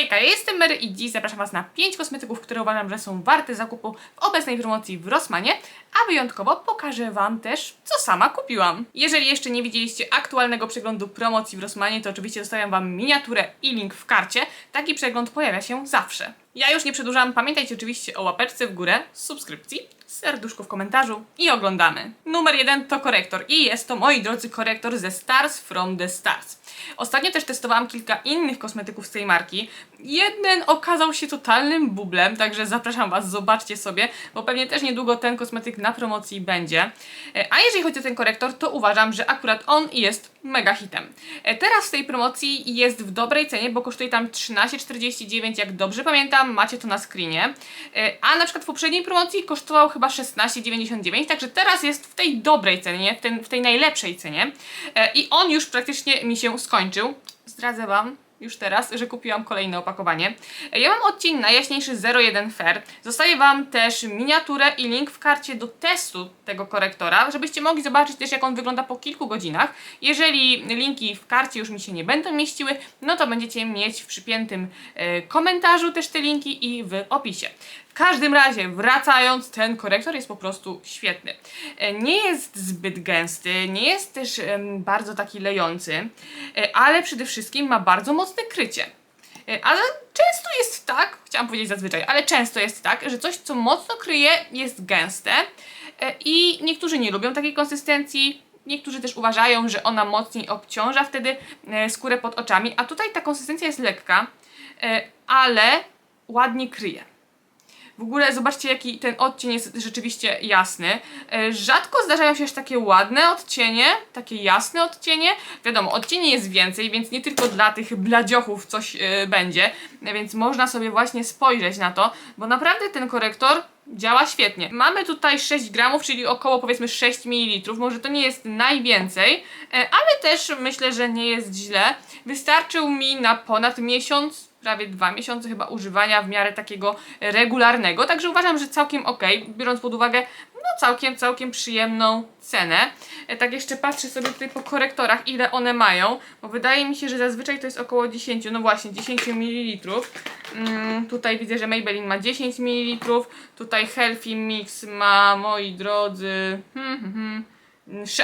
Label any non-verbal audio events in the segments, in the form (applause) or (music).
Hejka, ja jestem Mary i dziś zapraszam Was na 5 kosmetyków, które uważam, że są warte zakupu w obecnej promocji w Rossmanie, a wyjątkowo pokażę Wam też, co sama kupiłam. Jeżeli jeszcze nie widzieliście aktualnego przeglądu promocji w Rossmanie, to oczywiście zostawiam Wam miniaturę i link w karcie. Taki przegląd pojawia się zawsze. Ja już nie przedłużam, pamiętajcie oczywiście o łapeczce w górę, subskrypcji, serduszku w komentarzu i oglądamy. Numer jeden to korektor i jest to, moi drodzy, korektor ze Stars from the Stars. Ostatnio też testowałam kilka innych kosmetyków z tej marki. Jeden okazał się totalnym bublem, także zapraszam Was, zobaczcie sobie, bo pewnie też niedługo ten kosmetyk na promocji będzie. E, A jeżeli chodzi o ten korektor, to uważam, że akurat on jest mega hitem. E, Teraz w tej promocji jest w dobrej cenie, bo kosztuje tam 13,49, jak dobrze pamiętam, macie to na screenie. E, A na przykład w poprzedniej promocji kosztował chyba 16,99, także teraz jest w tej dobrej cenie, w, tej najlepszej cenie. E, I on już praktycznie mi się skończył. Zdradzę Wam już teraz, że kupiłam kolejne opakowanie. Ja mam odcień najjaśniejszy 01 Fair. Zostawię Wam też miniaturę i link w karcie do testu tego korektora, żebyście mogli zobaczyć też jak on wygląda po kilku godzinach. Jeżeli linki w karcie już mi się nie będą mieściły, no to będziecie mieć w przypiętym e, komentarzu też te linki i w opisie. W każdym razie, wracając, ten korektor jest po prostu świetny. E, Nie jest zbyt gęsty, nie jest też bardzo taki lejący, e, ale przede wszystkim ma bardzo mocne krycie. E, Ale często jest tak, chciałam powiedzieć zazwyczaj, ale często jest tak, że coś, co mocno kryje, jest gęste e, i niektórzy nie lubią takiej konsystencji. Niektórzy też uważają, że ona mocniej obciąża wtedy e, skórę pod oczami, a tutaj ta konsystencja jest lekka, ale ładnie kryje. W ogóle zobaczcie, jaki ten odcień jest rzeczywiście jasny. E, Rzadko zdarzają się aż takie ładne odcienie, takie jasne odcienie. Wiadomo, odcieni jest więcej, więc nie tylko dla tych bladziochów coś e, będzie, więc można sobie właśnie spojrzeć na to, bo naprawdę ten korektor działa świetnie. Mamy tutaj 6 gramów, czyli około powiedzmy 6 ml. Może to nie jest najwięcej, e, ale też myślę, że nie jest źle. Wystarczył mi na ponad miesiąc prawie dwa miesiące chyba używania w miarę takiego regularnego, także uważam, że całkiem ok, biorąc pod uwagę no całkiem, całkiem przyjemną cenę. E, Tak jeszcze patrzę sobie tutaj po korektorach, ile one mają, bo wydaje mi się, że zazwyczaj to jest około 10, no właśnie 10 ml. Mm, tutaj widzę, że Maybelline ma 10 ml, tutaj Healthy Mix ma, moi drodzy, hmm, hmm, hmm,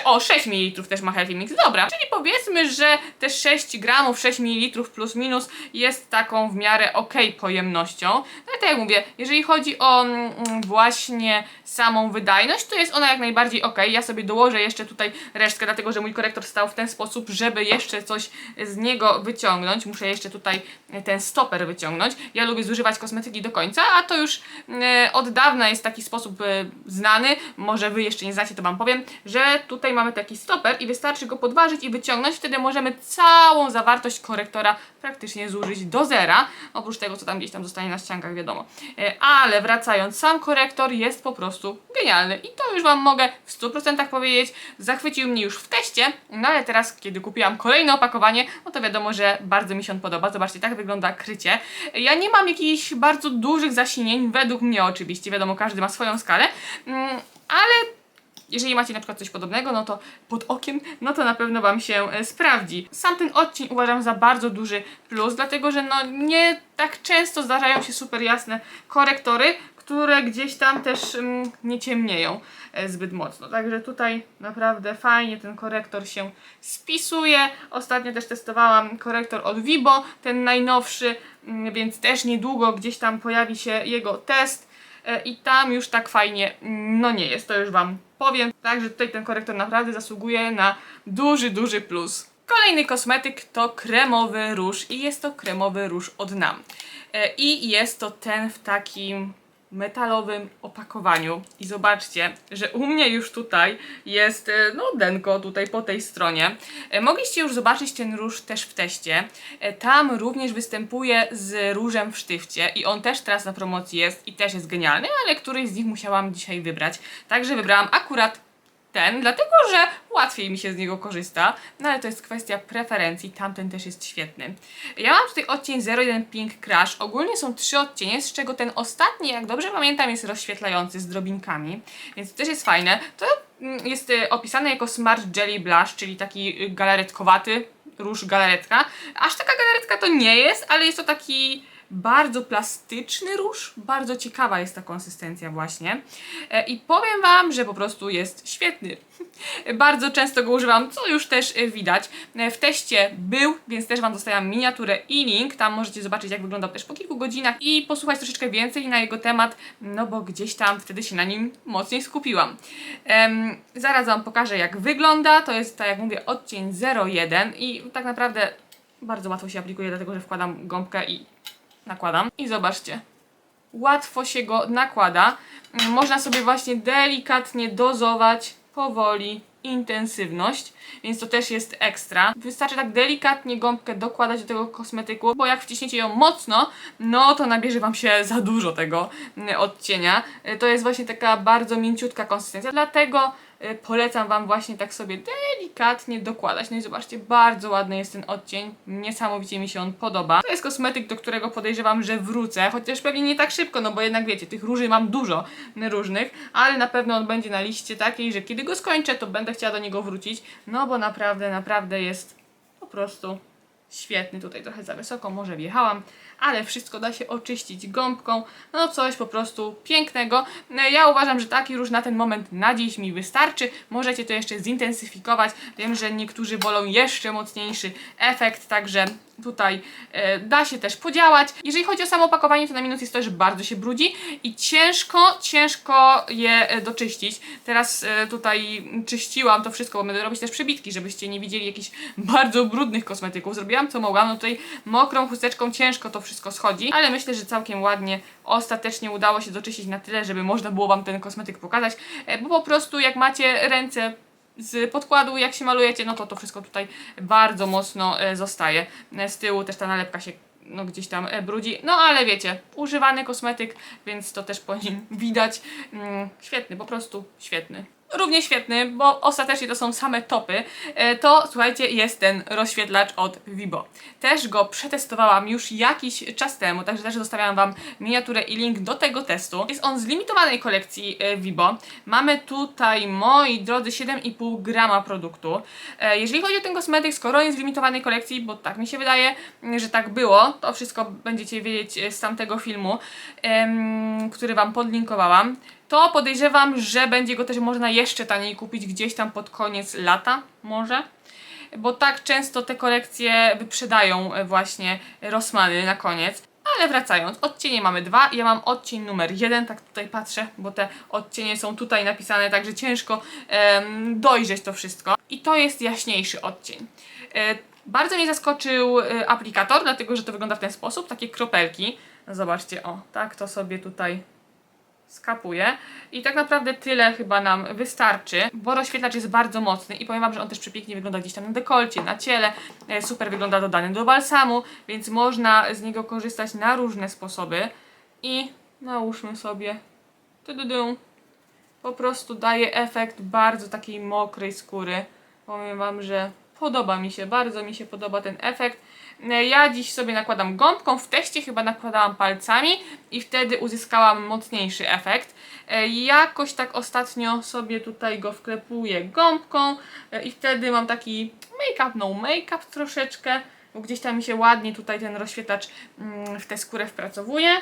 O, 6 ml też ma Healthy Mix. Dobra, czyli powiedzmy, że te 6 gramów, 6 ml plus minus jest taką w miarę ok pojemnością. No i tak jak mówię, jeżeli chodzi o mm, właśnie samą wydajność, to jest ona jak najbardziej ok. Ja sobie dołożę jeszcze tutaj resztkę, dlatego że mój korektor stał w ten sposób, żeby jeszcze coś z niego wyciągnąć. Muszę jeszcze tutaj ten stoper wyciągnąć. Ja lubię zużywać kosmetyki do końca, a to już e, od dawna jest taki sposób e, znany. Może wy jeszcze nie znacie, to wam powiem, że tutaj mamy taki stoper i wystarczy go podważyć i wyciągnąć. Wtedy możemy całą zawartość korektora praktycznie zużyć do zera. Oprócz tego, co tam gdzieś tam zostanie na ściankach, wiadomo. E, Ale wracając, sam korektor jest po prostu genialny. I to już wam mogę w 100% powiedzieć. Zachwycił mnie już w teście, no ale teraz, kiedy kupiłam kolejne opakowanie, no to wiadomo, że bardzo mi się on podoba. Zobaczcie, tak wygląda krycie. Ja nie mam jakichś bardzo dużych zasinień, według mnie oczywiście, wiadomo, każdy ma swoją skalę, mm, ale jeżeli macie na przykład coś podobnego, no to pod okiem, no to na pewno Wam się e, sprawdzi. Sam ten odcień uważam za bardzo duży plus, dlatego że no nie tak często zdarzają się super jasne korektory, które gdzieś tam też mm, nie ciemnieją e, zbyt mocno. Także tutaj naprawdę fajnie ten korektor się spisuje. Ostatnio też testowałam korektor od Vibo, ten najnowszy, mm, więc też niedługo gdzieś tam pojawi się jego test. E, i tam już tak fajnie no nie jest, to już Wam powiem. Także tutaj ten korektor naprawdę zasługuje na duży, duży plus. Kolejny kosmetyk to kremowy róż i jest to kremowy róż od NAM. E, I jest to ten w takim metalowym opakowaniu. I zobaczcie, że u mnie już tutaj jest e, no denko tutaj po tej stronie. E, Mogliście już zobaczyć ten róż też w teście. E, Tam również występuje z różem w sztywcie i on też teraz na promocji jest i też jest genialny, ale któryś z nich musiałam dzisiaj wybrać. Także wybrałam akurat ten, dlatego że łatwiej mi się z niego korzysta, no ale to jest kwestia preferencji, tamten też jest świetny. Ja mam tutaj odcień 01 Pink Crush, ogólnie są trzy odcienie, z czego ten ostatni, jak dobrze pamiętam, jest rozświetlający z drobinkami, więc to też jest fajne. To mm, jest y, opisane jako Smart Jelly Blush, czyli taki y, galaretkowaty, róż galaretka. Aż taka galaretka to nie jest, ale jest to taki bardzo plastyczny róż. Bardzo ciekawa jest ta konsystencja właśnie. E, I powiem Wam, że po prostu jest świetny. (laughs) Bardzo często go używam, co już też e, widać. E, W teście był, więc też Wam zostawiam miniaturę i link. Tam możecie zobaczyć, jak wyglądał też po kilku godzinach i posłuchać troszeczkę więcej na jego temat, no bo gdzieś tam wtedy się na nim mocniej skupiłam. Em, zaraz Wam pokażę, jak wygląda. To jest, tak jak mówię, odcień 01 i tak naprawdę bardzo łatwo się aplikuje, dlatego że wkładam gąbkę i nakładam. I zobaczcie, łatwo się go nakłada. Mm, Można sobie właśnie delikatnie dozować powoli intensywność, więc to też jest ekstra. Wystarczy tak delikatnie gąbkę dokładać do tego kosmetyku, bo jak wciśniecie ją mocno, no to nabierze Wam się za dużo tego mm, odcienia. Y, To jest właśnie taka bardzo mięciutka konsystencja, dlatego polecam Wam właśnie tak sobie delikatnie dokładać. No i zobaczcie, bardzo ładny jest ten odcień, niesamowicie mi się on podoba. To jest kosmetyk, do którego podejrzewam, że wrócę, chociaż pewnie nie tak szybko, no bo jednak wiecie, tych róży mam dużo różnych, ale na pewno on będzie na liście takiej, że kiedy go skończę, to będę chciała do niego wrócić, no bo naprawdę, naprawdę jest po prostu świetny. Tutaj trochę za wysoko, może wjechałam, ale wszystko da się oczyścić gąbką. No coś po prostu pięknego. Ja uważam, że taki róż na ten moment na dziś mi wystarczy. Możecie to jeszcze zintensyfikować. Wiem, że niektórzy wolą jeszcze mocniejszy efekt, także tutaj e, da się też podziałać. Jeżeli chodzi o samo opakowanie, to na minus jest to, że bardzo się brudzi i ciężko, ciężko je e, doczyścić. Teraz e, tutaj czyściłam to wszystko, bo będę robić też przebitki, żebyście nie widzieli jakichś bardzo brudnych kosmetyków. Zrobiłam co mogłam, no tutaj mokrą chusteczką ciężko to wszystko schodzi, ale myślę, że całkiem ładnie ostatecznie udało się doczyścić na tyle, żeby można było Wam ten kosmetyk pokazać, e, bo po prostu jak macie ręce z podkładu, jak się malujecie, no to to wszystko tutaj bardzo mocno e, zostaje. E, Z tyłu też ta nalepka się no, gdzieś tam brudzi. No ale wiecie, używany kosmetyk, więc to też po nim (laughs) widać. Mm, świetny, po prostu świetny. Równie świetny, bo ostatecznie to są same topy, e, to słuchajcie, jest ten rozświetlacz od Vibo. Też go przetestowałam już jakiś czas temu, także też zostawiam Wam miniaturę i link do tego testu. Jest on z limitowanej kolekcji e, Vibo. Mamy tutaj, moi drodzy, 7,5 grama produktu. E, Jeżeli chodzi o ten kosmetyk, skoro jest w limitowanej kolekcji, bo tak mi się wydaje, m, że tak było, to wszystko będziecie wiedzieć z tamtego filmu, który Wam podlinkowałam, to podejrzewam, że będzie go też można jeszcze taniej kupić gdzieś tam pod koniec lata, może. Bo tak często te kolekcje wyprzedają e, właśnie Rossmany na koniec. Ale wracając, odcienie mamy dwa. Ja mam odcień numer jeden, tak tutaj patrzę, bo te odcienie są tutaj napisane, także ciężko dojrzeć to wszystko. I to jest jaśniejszy odcień. E, bardzo mnie zaskoczył e, aplikator, dlatego że to wygląda w ten sposób, takie kropelki. Zobaczcie, o, tak to sobie tutaj skapuje. I tak naprawdę tyle chyba nam wystarczy, bo rozświetlacz jest bardzo mocny i powiem Wam, że on też przepięknie wygląda gdzieś tam na dekolcie, na ciele. E, Super wygląda dodany do balsamu, więc można z niego korzystać na różne sposoby. I nałóżmy sobie. Po prostu daje efekt bardzo takiej mokrej skóry. Powiem Wam, że podoba mi się, bardzo mi się podoba ten efekt. E, Ja dziś sobie nakładam gąbką, w teście chyba nakładałam palcami i wtedy uzyskałam mocniejszy efekt. E, Jakoś tak ostatnio sobie tutaj go wklepuję gąbką e, i wtedy mam taki make-up, no make-up troszeczkę, bo gdzieś tam mi się ładnie tutaj ten rozświetlacz mm, w tę skórę wpracowuje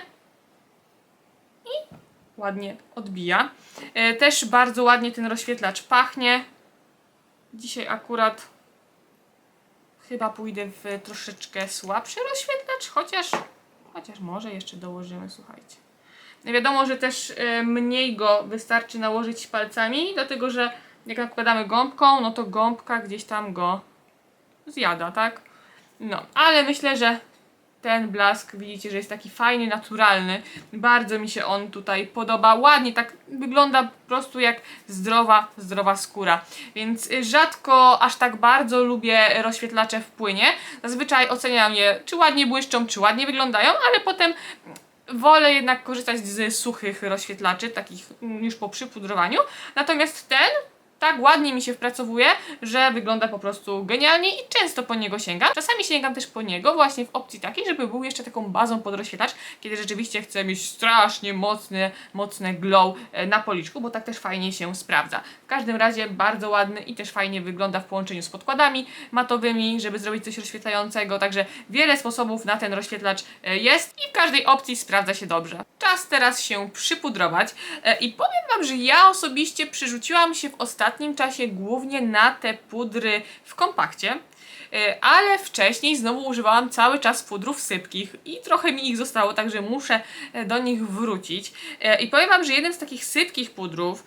i ładnie odbija. Też bardzo ładnie ten rozświetlacz pachnie. Dzisiaj akurat chyba pójdę w troszeczkę słabszy rozświetlacz, chociaż, chociaż może jeszcze dołożymy, słuchajcie. Wiadomo, że też e, mniej go wystarczy nałożyć palcami, dlatego że jak nakładamy gąbką, no to gąbka gdzieś tam go zjada, tak? No, ale myślę, że ten blask widzicie, że jest taki fajny, naturalny. Bardzo mi się on tutaj podoba. Ładnie tak wygląda po prostu jak zdrowa, zdrowa skóra. Więc rzadko aż tak bardzo lubię rozświetlacze w płynie. Zazwyczaj oceniam je, czy ładnie błyszczą, czy ładnie wyglądają, ale potem wolę jednak korzystać z suchych rozświetlaczy, takich już po przypudrowaniu. Natomiast ten tak ładnie mi się wpracowuje, że wygląda po prostu genialnie i często po niego sięgam. Czasami sięgam też po niego właśnie w opcji takiej, żeby był jeszcze taką bazą pod rozświetlacz, kiedy rzeczywiście chcę mieć strasznie mocny, mocne glow e, na policzku, bo tak też fajnie się sprawdza. W każdym razie bardzo ładny i też fajnie wygląda w połączeniu z podkładami matowymi, żeby zrobić coś rozświetlającego, także wiele sposobów na ten rozświetlacz e, jest i w każdej opcji sprawdza się dobrze. Czas teraz się przypudrować e, i powiem Wam, że ja osobiście przyrzuciłam się w ostatnim czasie głównie na te pudry w kompakcie. E, Ale wcześniej znowu używałam cały czas pudrów sypkich i trochę mi ich zostało, także muszę e, do nich wrócić. E, I powiem Wam, że jeden z takich sypkich pudrów,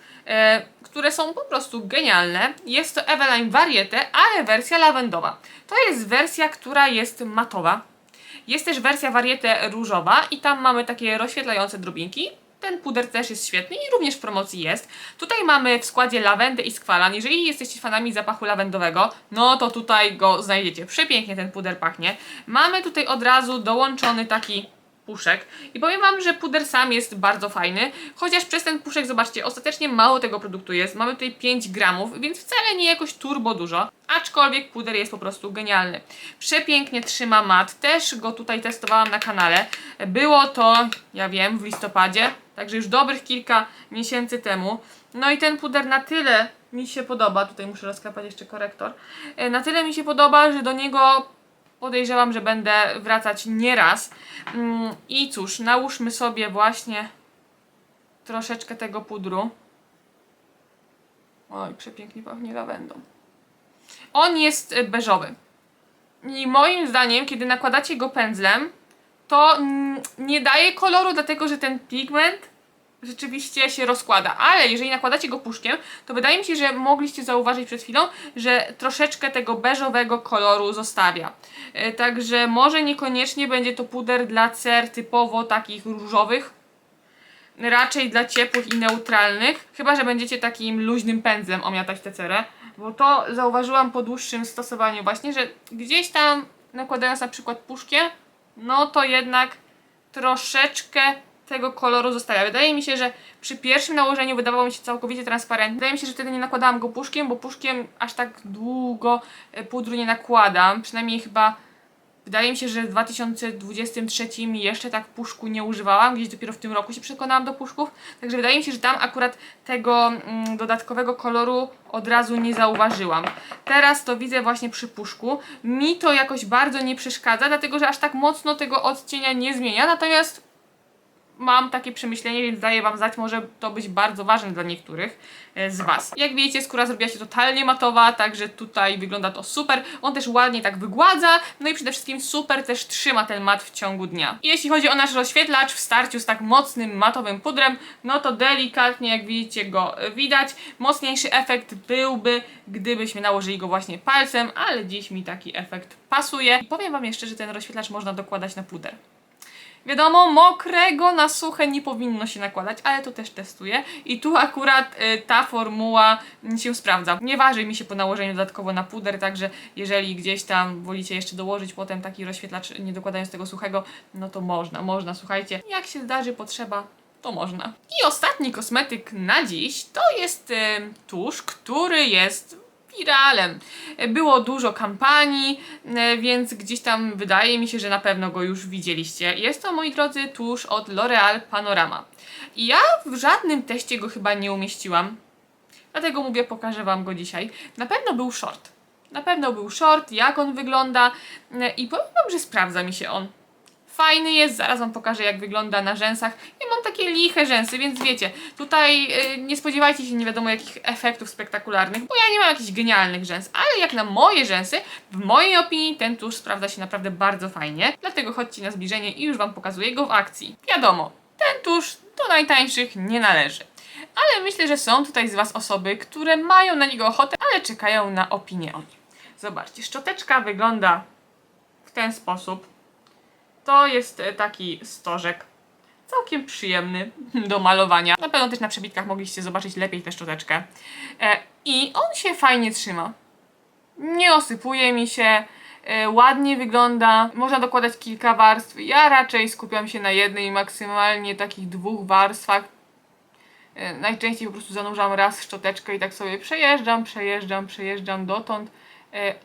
które są po prostu genialne, jest to Eveline Variete, ale wersja lawendowa. To jest wersja, która jest matowa. Jest też wersja Variete różowa i tam mamy takie rozświetlające drobinki. Ten puder też jest świetny i również w promocji jest. Tutaj mamy w składzie lawendę i skwalan. Jeżeli jesteście fanami zapachu lawendowego, no to tutaj go znajdziecie. Przepięknie ten puder pachnie. Mamy tutaj od razu dołączony taki puszek. I powiem Wam, że puder sam jest bardzo fajny, chociaż przez ten puszek, zobaczcie, ostatecznie mało tego produktu jest, mamy tutaj 5 gramów, więc wcale nie jakoś turbo dużo, aczkolwiek puder jest po prostu genialny. Przepięknie trzyma mat, też go tutaj testowałam na kanale, było to, ja wiem, w listopadzie, także już dobrych kilka miesięcy temu, no i ten puder na tyle mi się podoba, tutaj muszę rozklepać jeszcze korektor, e, na tyle mi się podoba, że do niego podejrzewam, że będę wracać nieraz. Mm, I cóż, nałóżmy sobie właśnie troszeczkę tego pudru. Oj, przepięknie pachnie lawendą. On jest e, beżowy. I moim zdaniem, kiedy nakładacie go pędzlem, to mm, nie daje koloru, dlatego że ten pigment rzeczywiście się rozkłada. Ale jeżeli nakładacie go puszkiem, to wydaje mi się, że mogliście zauważyć przed chwilą, że troszeczkę tego beżowego koloru zostawia. E, Także może niekoniecznie będzie to puder dla cer typowo takich różowych, raczej dla ciepłych i neutralnych, chyba że będziecie takim luźnym pędzlem omiatać tę cerę, bo to zauważyłam po dłuższym stosowaniu właśnie, że gdzieś tam nakładając na przykład puszkiem, no to jednak troszeczkę tego koloru zostawia. Wydaje mi się, że przy pierwszym nałożeniu wydawało mi się całkowicie transparentny. Wydaje mi się, że wtedy nie nakładałam go puszkiem, bo puszkiem aż tak długo e, pudru nie nakładam. Przynajmniej chyba Wydaje mi się, że w 2023 jeszcze tak puszku nie używałam, gdzieś dopiero w tym roku się przekonałam do puszków, także wydaje mi się, że tam akurat tego mm, dodatkowego koloru od razu nie zauważyłam. Teraz to widzę właśnie przy puszku. Mi to jakoś bardzo nie przeszkadza, dlatego że aż tak mocno tego odcienia nie zmienia, natomiast mam takie przemyślenie, więc daję Wam znać, może to być bardzo ważne dla niektórych e, z Was. Jak widzicie, skóra zrobiła się totalnie matowa, także tutaj wygląda to super. On też ładnie tak wygładza, no i przede wszystkim super też trzyma ten mat w ciągu dnia. I jeśli chodzi o nasz rozświetlacz w starciu z tak mocnym matowym pudrem, no to delikatnie, jak widzicie, go widać. Mocniejszy efekt byłby, gdybyśmy nałożyli go właśnie palcem, ale dziś mi taki efekt pasuje. I powiem Wam jeszcze, że ten rozświetlacz można dokładać na puder. Wiadomo, mokrego na suche nie powinno się nakładać, ale to też testuję. I tu akurat y, ta formuła się sprawdza. Nie waży mi się po nałożeniu dodatkowo na puder, także jeżeli gdzieś tam wolicie jeszcze dołożyć potem taki rozświetlacz, nie dokładając tego suchego, no to można, można, słuchajcie. Jak się zdarzy potrzeba, to można. I ostatni kosmetyk na dziś to jest y, tusz, który jest wiralem. Było dużo kampanii, e, więc gdzieś tam wydaje mi się, że na pewno go już widzieliście. Jest to, moi drodzy, tusz od L'Oreal Panorama. I ja w żadnym teście go chyba nie umieściłam, dlatego mówię, pokażę Wam go dzisiaj. Na pewno był short. Na pewno był short, jak on wygląda e, i powiem Wam, że sprawdza mi się on. Fajny jest, zaraz Wam pokażę jak wygląda na rzęsach. Ja mam takie liche rzęsy, więc wiecie, tutaj y, nie spodziewajcie się nie wiadomo jakich efektów spektakularnych, bo ja nie mam jakichś genialnych rzęs, ale jak na moje rzęsy, w mojej opinii ten tusz sprawdza się naprawdę bardzo fajnie, dlatego chodźcie na zbliżenie i już Wam pokazuję go w akcji. Wiadomo, ten tusz do najtańszych nie należy. Ale myślę, że są tutaj z Was osoby, które mają na niego ochotę, ale czekają na opinię o nim. Zobaczcie, szczoteczka wygląda w ten sposób. To jest e, taki stożek. Całkiem przyjemny do malowania. Na pewno też na przebitkach mogliście zobaczyć lepiej tę szczoteczkę. E, I on się fajnie trzyma. Nie osypuje mi się. e, Ładnie wygląda. Można dokładać kilka warstw. Ja raczej skupiam się na jednej, maksymalnie takich dwóch warstwach. Najczęściej po prostu zanurzam raz szczoteczkę i tak sobie przejeżdżam, przejeżdżam, przejeżdżam dotąd,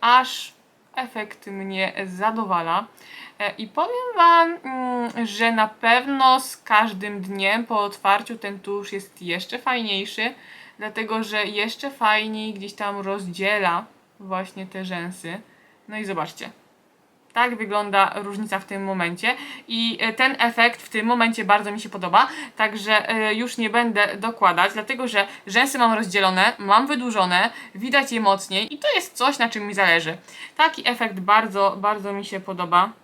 aż efekt mnie zadowala. E, I powiem Wam, mm, że na pewno z każdym dniem po otwarciu ten tusz jest jeszcze fajniejszy, dlatego że jeszcze fajniej gdzieś tam rozdziela właśnie te rzęsy. No i zobaczcie. Tak wygląda różnica w tym momencie i e, ten efekt w tym momencie bardzo mi się podoba, także e, już nie będę dokładać, dlatego że rzęsy mam rozdzielone, mam wydłużone, widać je mocniej i to jest coś, na czym mi zależy. Taki efekt bardzo, bardzo mi się podoba.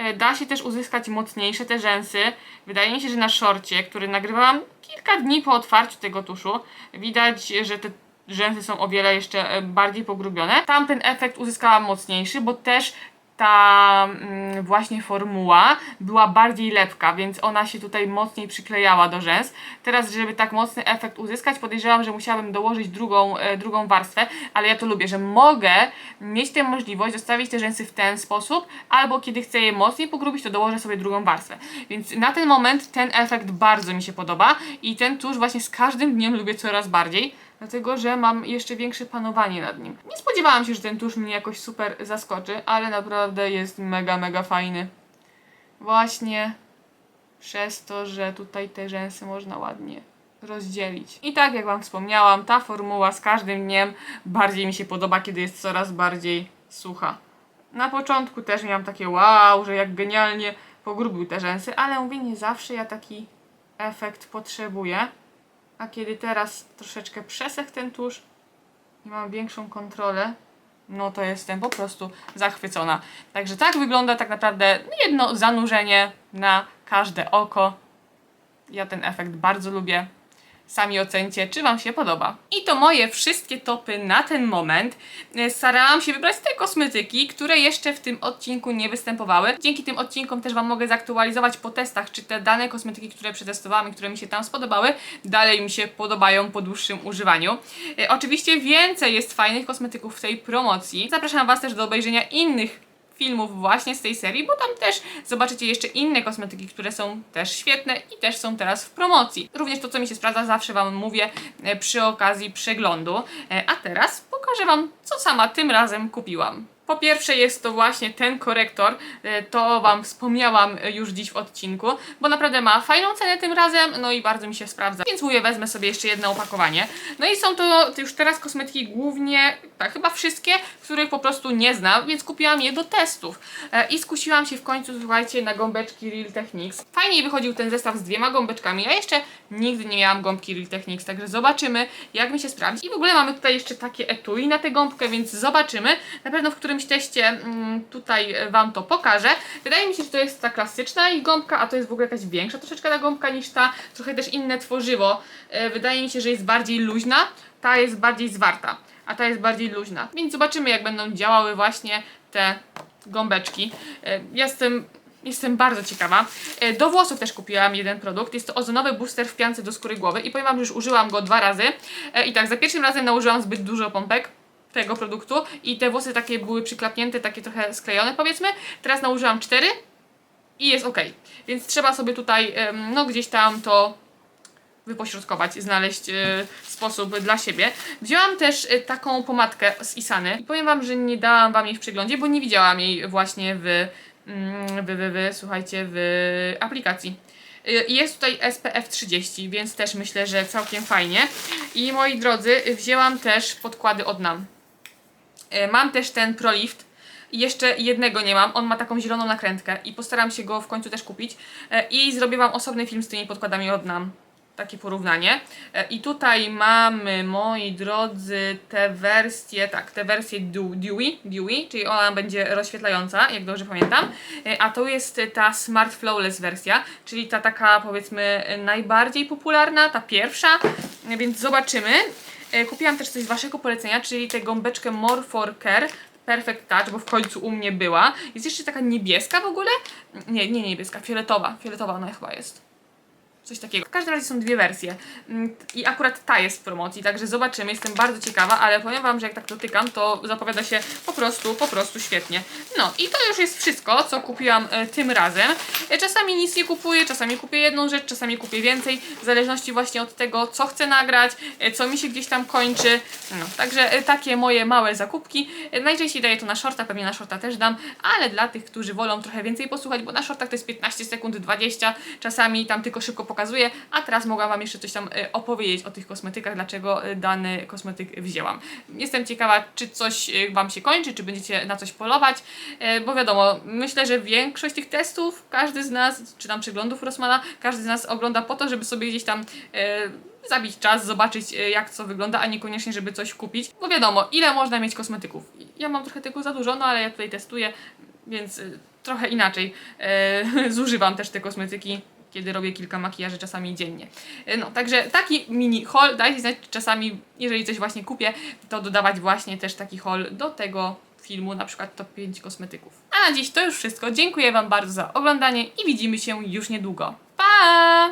E, Da się też uzyskać mocniejsze te rzęsy. Wydaje mi się, że na szorcie, który nagrywałam kilka dni po otwarciu tego tuszu, widać, że te rzęsy są o wiele jeszcze e, bardziej pogrubione. Tam ten efekt uzyskałam mocniejszy, bo też ta mm, właśnie formuła była bardziej lepka, więc ona się tutaj mocniej przyklejała do rzęs. Teraz, żeby tak mocny efekt uzyskać, podejrzewam, że musiałabym dołożyć drugą, e, drugą warstwę, ale ja to lubię, że mogę mieć tę możliwość zostawić te rzęsy w ten sposób, albo kiedy chcę je mocniej pogrubić, to dołożę sobie drugą warstwę. Więc na ten moment ten efekt bardzo mi się podoba i ten tusz właśnie z każdym dniem lubię coraz bardziej. Dlatego, że mam jeszcze większe panowanie nad nim. Nie spodziewałam się, że ten tusz mnie jakoś super zaskoczy, ale naprawdę jest mega, mega fajny. Właśnie przez to, że tutaj te rzęsy można ładnie rozdzielić. I tak jak Wam wspomniałam, ta formuła z każdym dniem bardziej mi się podoba, kiedy jest coraz bardziej sucha. Na początku też miałam takie wow, że jak genialnie pogrubił te rzęsy, ale mówię, nie zawsze ja taki efekt potrzebuję. A kiedy teraz troszeczkę przesech ten tusz i mam większą kontrolę, no to jestem po prostu zachwycona. Także tak wygląda tak naprawdę jedno zanurzenie na każde oko. Ja ten efekt bardzo lubię. Sami ocencie, czy Wam się podoba. I to moje wszystkie topy na ten moment. E, Starałam się wybrać te kosmetyki, które jeszcze w tym odcinku nie występowały. Dzięki tym odcinkom też Wam mogę zaktualizować po testach, czy te dane kosmetyki, które przetestowałam i które mi się tam spodobały, dalej mi się podobają po dłuższym używaniu. E, Oczywiście więcej jest fajnych kosmetyków w tej promocji. Zapraszam Was też do obejrzenia innych filmów właśnie z tej serii, bo tam też zobaczycie jeszcze inne kosmetyki, które są też świetne i też są teraz w promocji. Również to, co mi się sprawdza, zawsze Wam mówię e, przy okazji przeglądu. E, A teraz pokażę Wam, co sama tym razem kupiłam. Po pierwsze jest to właśnie ten korektor, e, to Wam wspomniałam e, już dziś w odcinku, bo naprawdę ma fajną cenę tym razem, no i bardzo mi się sprawdza, więc mówię, wezmę sobie jeszcze jedno opakowanie. No i są to już teraz kosmetyki głównie, tak chyba wszystkie, których po prostu nie znam, więc kupiłam je do testów. E, I skusiłam się w końcu, słuchajcie, na gąbeczki Real Techniques. Fajniej wychodził ten zestaw z dwiema gąbeczkami, ja jeszcze nigdy nie miałam gąbki Real Techniques, także zobaczymy, jak mi się sprawdzi. I w ogóle mamy tutaj jeszcze takie etui na tę gąbkę, więc zobaczymy. Na pewno w którymś teście mm, tutaj Wam to pokażę. Wydaje mi się, że to jest ta klasyczna ich gąbka, a to jest w ogóle jakaś większa troszeczkę ta gąbka niż ta, trochę też inne tworzywo. E, Wydaje mi się, że jest bardziej luźna, ta jest bardziej zwarta, a ta jest bardziej luźna. Więc zobaczymy, jak będą działały właśnie te gąbeczki. E, Jestem Jestem bardzo ciekawa. E, Do włosów też kupiłam jeden produkt. Jest to ozonowy booster w piance do skóry głowy i powiem Wam, że już użyłam go dwa razy. I tak, za pierwszym razem nałożyłam zbyt dużo pompek tego produktu i te włosy takie były przyklapnięte, takie trochę sklejone powiedzmy. Teraz nałożyłam cztery i jest ok. Więc trzeba sobie tutaj, no gdzieś tam to wypośrodkować, znaleźć e, sposób dla siebie. Wzięłam też e, taką pomadkę z Isany i powiem Wam, że nie dałam Wam jej w przeglądzie, bo nie widziałam jej właśnie w, mm, w, w, w słuchajcie, w aplikacji. E, Jest tutaj SPF 30, więc też myślę, że całkiem fajnie. I moi drodzy, wzięłam też podkłady od NAM. E, Mam też ten ProLift. Jeszcze jednego nie mam, on ma taką zieloną nakrętkę i postaram się go w końcu też kupić. E, I zrobię Wam osobny film z tymi podkładami od NAM. Takie porównanie. E, I tutaj mamy, moi drodzy, te wersje, tak, te wersje Dew- Dewy, Dewy, czyli ona będzie rozświetlająca, jak dobrze pamiętam. A to jest ta Smart Flawless wersja, czyli ta taka powiedzmy najbardziej popularna, ta pierwsza. Więc zobaczymy. E, Kupiłam też coś z Waszego polecenia, czyli tę gąbeczkę More for Care Perfect Touch, bo w końcu u mnie była. Jest jeszcze taka niebieska w ogóle? Nie, nie niebieska, fioletowa. Fioletowa ona chyba jest. Coś takiego. W każdym razie są dwie wersje. Mm, I akurat ta jest w promocji, także zobaczymy. Jestem bardzo ciekawa, ale powiem Wam, że jak tak dotykam, to zapowiada się po prostu, po prostu świetnie. No i to już jest wszystko, co kupiłam e, tym razem. E, Czasami nic nie kupuję, czasami kupię jedną rzecz, czasami kupię więcej, w zależności właśnie od tego, co chcę nagrać, e, co mi się gdzieś tam kończy. No, także takie moje małe zakupki. Najczęściej daję to na shorta, pewnie na shorta też dam, ale dla tych, którzy wolą trochę więcej posłuchać, bo na shortach to jest 15 sekund, 20, czasami tam tylko szybko pokazuję, a teraz mogłam Wam jeszcze coś tam e, opowiedzieć o tych kosmetykach, dlaczego e, dany kosmetyk wzięłam. Jestem ciekawa, czy coś e, Wam się kończy, czy będziecie na coś polować, bo wiadomo, myślę, że większość tych testów, każdy z nas, czy tam przeglądów Rossmana, każdy z nas ogląda po to, żeby sobie gdzieś tam zabić czas, zobaczyć jak co wygląda, a niekoniecznie, żeby coś kupić. Bo wiadomo, ile można mieć kosmetyków. Ja mam trochę tego za dużo, no ale ja tutaj testuję, więc trochę inaczej (laughs) zużywam też te kosmetyki kiedy robię kilka makijaży czasami dziennie. E, No, także taki mini haul, dajcie znać, czasami, jeżeli coś właśnie kupię, to dodawać właśnie też taki haul do tego filmu, na przykład top 5 kosmetyków. A na dziś to już wszystko. Dziękuję Wam bardzo za oglądanie i widzimy się już niedługo. Pa!